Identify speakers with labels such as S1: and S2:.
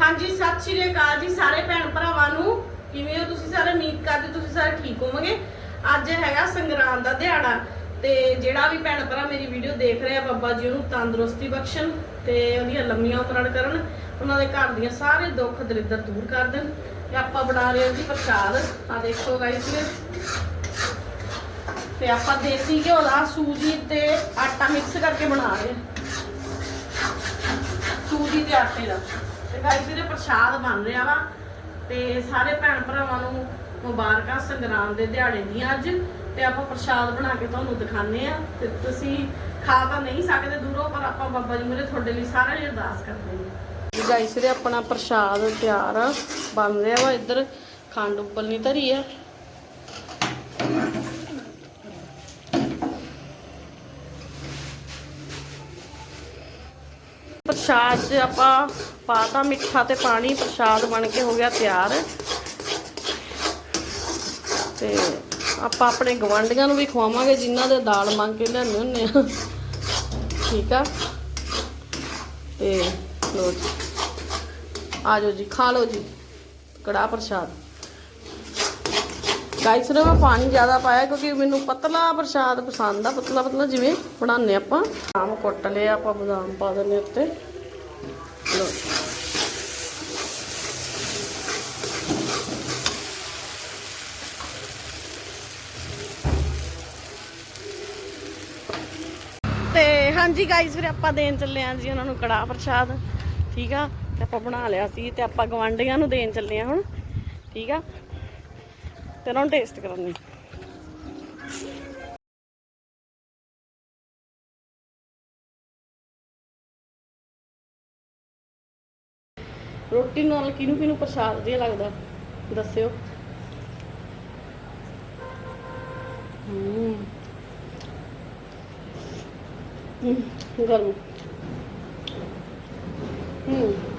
S1: ਹਾਂਜੀ, ਸਤਿ ਸ਼੍ਰੀ ਅਕਾਲ ਜੀ ਸਾਰੇ ਭੈਣ ਭਰਾਵਾਂ ਨੂੰ। ਕਿਵੇਂ ਹੋ ਤੁਸੀਂ ਸਾਰੇ? ਉਮੀਦ ਕਰਦੇ ਤੁਸੀਂ ਸਾਰੇ ਠੀਕ ਹੋਵੋਗੇ। ਅੱਜ ਹੈਗਾ ਸੰਗਰਾਂਦ ਦਾ ਦਿਹਾੜਾ ਤੇ ਜਿਹੜਾ ਵੀ ਭੈਣ ਭਰਾ ਮੇਰੀ ਵੀਡੀਓ ਦੇਖ ਰਿਹਾ ਬਾਬਾ ਜੀ, ਉਹਨੂੰ ਤੰਦਰੁਸਤੀ ਬਖਸ਼ਣ ਤੇ ਉਹਦੀਆਂ ਲੰਮੀਆਂ ਉਮਰਾਂ ਕਰਨ, ਉਹਨਾਂ ਦੇ ਘਰ ਦੀਆਂ ਸਾਰੇ ਦੁੱਖ ਦਰਿਦਰ ਦੂਰ ਕਰ ਦੇਣ। ਤੇ ਆਪਾਂ ਬਣਾ ਰਹੇ ਹਾਂ ਜੀ ਪ੍ਰਸ਼ਾਦ। ਆ ਦੇਖੋ ਗਾਇਸ ਤੇ ਆਪਾਂ ਦੇਸੀ ਘਿਓ ਦਾ ਸੂਜੀ ਤੇ ਆਟਾ ਮਿਕਸ ਕਰਕੇ ਬਣਾ ਰਹੇ ਹਾਂ। ਸੂਜੀ ਤੇ ਆਟੇ ਦਾ। ਤੇ ਗਾਇਸ ਇਹਦੇ ਪ੍ਰਸ਼ਾਦ ਬਣ ਰਿਹਾ ਵਾ ਤੇ ਸਾਰੇ ਭੈਣ ਭਰਾਵਾਂ ਨੂੰ ਮੁਬਾਰਕਾਂ ਸੰਗਰਾਮ ਦੇ ਦਿਹਾੜੇ ਦੀਆਂ ਅੱਜ ਤੇ ਆਪਾਂ ਪ੍ਰਸ਼ਾਦ ਬਣਾ ਕੇ ਤੁਹਾਨੂੰ ਦਿਖਾਣੇ ਆ ਤੇ ਤੁਸੀਂ ਖਾ ਤਾਂ ਨਹੀਂ ਸਕਦੇ ਦੂਰੋਂ, ਪਰ ਆਪਾਂ ਬਾਬਾ ਜੀ ਮੇਰੇ ਤੁਹਾਡੇ ਲਈ ਸਾਰਾ ਹੀ ਅਰਦਾਸ ਕਰਦੇ ਹਾਂ। ਜੀ ਗਾਇਸ ਇਹਦੇ ਆਪਣਾ ਪ੍ਰਸ਼ਾਦ ਤਿਆਰ ਆ ਬਣ ਰਿਹਾ ਵਾ, ਇੱਧਰ ਖੰਡ ਉੱਪਰ ਉਬਲਣੀ ਧਰੀ ਆ ਪ੍ਰਸ਼ਾਦ 'ਚ ਆਪਾਂ ਪਾਤਾ ਮਿੱਠਾ ਤੇ ਪਾਣੀ, ਪ੍ਰਸ਼ਾਦ ਬਣ ਕੇ ਹੋ ਗਿਆ ਤਿਆਰ। ਤੇ ਆਪਾਂ ਆਪਣੇ ਗਵਾਂਢੀਆਂ ਨੂੰ ਵੀ ਖਵਾਵਾਂਗੇ, ਜਿਨ੍ਹਾਂ ਦੇ ਦਾਲ ਮੰਗ ਕੇ ਲਿਆਉਂਦੇ ਹੁੰਨੇ ਆ। ਠੀਕ ਆ? ਤੇ ਲੋ ਜੀ। ਆ ਜਾਓ ਜੀ, ਖਾ ਲਓ ਜੀ। ਕੜਾ ਪ੍ਰਸ਼ਾਦ। ਗਾਇਸ ਨੇ ਮੈਂ ਪਾਣੀ ਜ਼ਿਆਦਾ ਪਾਇਆ ਕਿਉਂਕਿ ਮੈਨੂੰ ਪਤਲਾ ਪ੍ਰਸ਼ਾਦ ਪਸੰਦ ਆ, ਪਤਲਾ ਪਤਲਾ ਜਿਵੇਂ ਬਣਾਉਂਦੇ ਆਪਾਂ। ਆਮ ਕੁੱਟ ਲਿਆ ਆਪਾਂ ਬਦਾਮ ਪਾ ਦਿੰਦੇ ਉੱਤੇ। ਲਓ। ਤੇ ਹਾਂਜੀ ਗਾਇਸ ਫਿਰ ਆਪਾਂ ਦੇਣ ਚੱਲੇ ਆਂ ਜੀ ਉਹਨਾਂ ਨੂੰ ਕੜਾ ਪ੍ਰਸ਼ਾਦ। ਠੀਕ ਆ? ਤੇ ਆਪਾਂ ਬਣਾ ਲਿਆ ਸੀ ਤੇ ਆਪਾਂ ਗਵਾਂਢੀਆਂ ਨੂੰ ਦੇਣ ਚੱਲੇ ਆਂ ਹੁਣ। ਠੀਕ ਆ? ਤੇ ਉਹਨਾਂ ਨੂੰ ਟੇਸਟ ਕਰਾਂਗੇ ਰੋਟੀ ਨਾਲ ਕਿਹਨੂੰ ਕਿਹਨੂੰ ਪ੍ਰਸ਼ਾਦ ਵਧੀਆ ਲੱਗਦਾ? ਦੱਸਿਓ। ਹੂੰ। ਹੂੰ, ਗਰਮ। ਹੂੰ।